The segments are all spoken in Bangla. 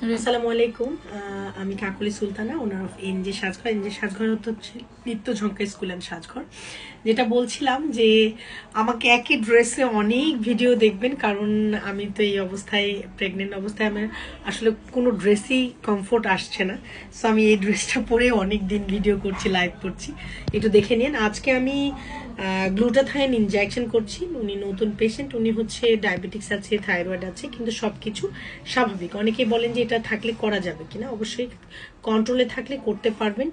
আসসালামু আলাইকুম। আমি Kakoli Sultana owner of NJ Sajghor. NJ Sajghor হচ্ছে নিত্য ঝঙ্কা স্কুল অ্যান্ড সাজঘর। যেটা বলছিলাম যে আমাকে একই ড্রেসে অনেক ভিডিও দেখবেন, কারণ আমি তো এই অবস্থায় প্রেগনেন্ট অবস্থায়, আমার আসলে কোনো ড্রেসই কমফোর্ট আসছে না। সো আমি এই ড্রেসটা পরে অনেক দিন ভিডিও করছি লাইভ করছি। একটু দেখে নিন। আজকে আমি গ্লুটাথাইন ইনজেকশন করছি। উনি নতুন পেশেন্ট উনি হচ্ছে ডায়াবেটিক্স আছে থাইরয়েড আছে, কিন্তু সব কিছু স্বাভাবিক। অনেকে বলেন যে এটা থাকলে করা যাবে কিনা, অবশ্যই কন্ট্রোলে থাকলে করতে পারবেন।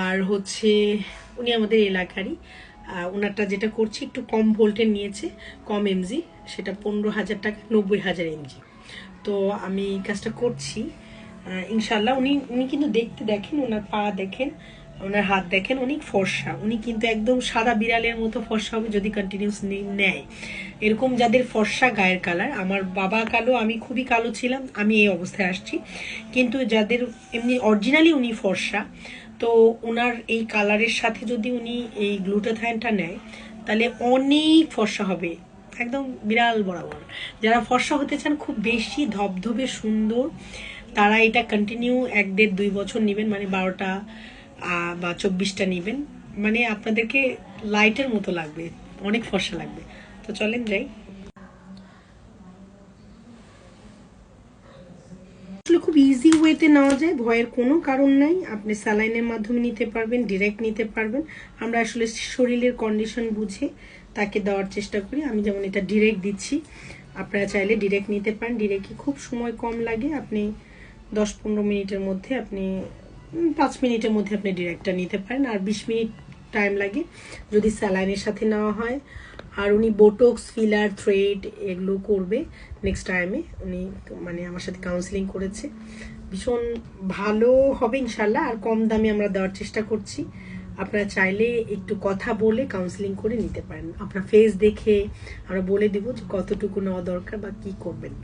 আর হচ্ছে উনি আমাদের এলাকারই ওনারটা যেটা করছি, একটু কম ভোল্টের নিয়েছে, কম এমজি সেটা পনেরো হাজার টাকা, নব্বই হাজার এমজি তো আমি কাজটা করছি। ইনশাল্লাহ উনি উনি কিন্তু দেখতে দেখেন ওনার পা দেখেন। ওনার হাত দেখেন, অনেক ফর্সা। উনি কিন্তু একদম সাদা বিড়ালের মতো ফর্সা হবে যদি কন্টিনিউস নেয়। এরকম যাদের ফর্সা গায়ের কালার আমার বাবা কালো, আমি খুবই কালো ছিলাম, আমি এই অবস্থায় আসছি। কিন্তু যাদের এমনি অরিজিনালি উনি ফর্সা, তো ওনার এই কালারের সাথে যদি উনি এই গ্লুটাথাইনটা নেয়, তাহলে অনেক ফর্সা হবে। একদম বিড়াল বরাবর। যারা ফর্সা হতে চান, খুব বেশি ধবধবে, সুন্দর, তারা এটা কন্টিনিউ এক দেড় দুই বছর নেবেন মানে বারোটা বা চব্বিশটা নেবেন। মানে আপনাদেরকে লাইটের মতো লাগবে, অনেক ফর্সা লাগবে। তো চলেন যাই। খুব ইজি ওয়েতে নেওয়া যায়, ভয়ের কোনো কারণ নাই। আপনি স্যালাইনের মাধ্যমে নিতে পারবেন ডিরেক্ট নিতে পারবেন। আমরা আসলে শরীরের কন্ডিশন বুঝে তাকে দেওয়ার চেষ্টা করি। আমি যেমন এটা ডিরেক্ট দিচ্ছি। আপনারা চাইলে ডিরেক্ট নিতে পারেন। ডিরেক্টে খুব সময় কম লাগে। আপনি দশ পনেরো মিনিটের মধ্যে আপনি পাঁচ মিনিটের মধ্যে আপনি ডিরেক্টটা নিতে পারেন, আর বিশ মিনিট টাইম লাগে যদি স্যালাইনের সাথে নেওয়া হয়। আর উনি বোটক্স ফিলার থ্রেড এগুলো করবে নেক্সট টাইমে উনি মানে আমার সাথে কাউন্সিলিং করেছে। ভীষণ ভালো হবে ইনশাল্লাহ আর কম দামে আমরা দেওয়ার চেষ্টা করছি। আপনারা চাইলে একটু কথা বলে কাউন্সিলিং করে নিতে পারেন। আপনার ফেস দেখে আমরা বলে দিব যে কতটুকু নেওয়া দরকার বা কি করবেন।